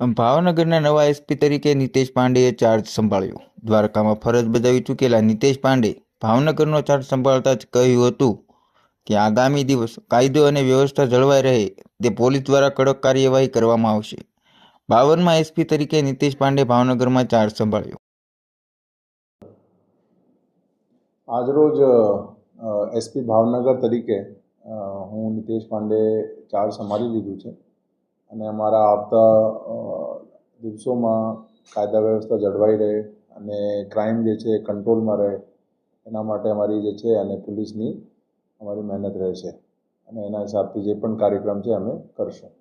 ભાવનગરના નવા એસપી તરીકે નીતેશ પાંડેએ ચાર્જ સંભાળ્યો. દ્વારકામાં ફરજ બજાવી ચૂકેલા નીતેશ પાંડે ભાવનગરનો ચાર્જ સંભાળતા જ કહ્યું હતું કે આગામી દિવસ કાયદો અને વ્યવસ્થા જળવાઈ રહે તે પોલીસ દ્વારા કડક કાર્યવાહી કરવામાં આવશે. બાવનમાં એસપી તરીકે નીતેશ પાંડે ભાવનગરમાં ચાર્જ સંભાળ્યો. આજરોજ એસપી ભાવનગર તરીકે હું નિતેશ પાંડે ચાર્જ સંભાળી લીધું છે. અને અમારા આવતા દિવસોમાં કાયદા વ્યવસ્થા જળવાઈ રહે અને ક્રાઇમ જે છે એ કંટ્રોલમાં રહે, એના માટે અમારી જે છે અને પોલીસની અમારી મહેનત રહે છે અને એના હિસાબથી જે પણ કાર્યક્રમ છે અમે કરશું.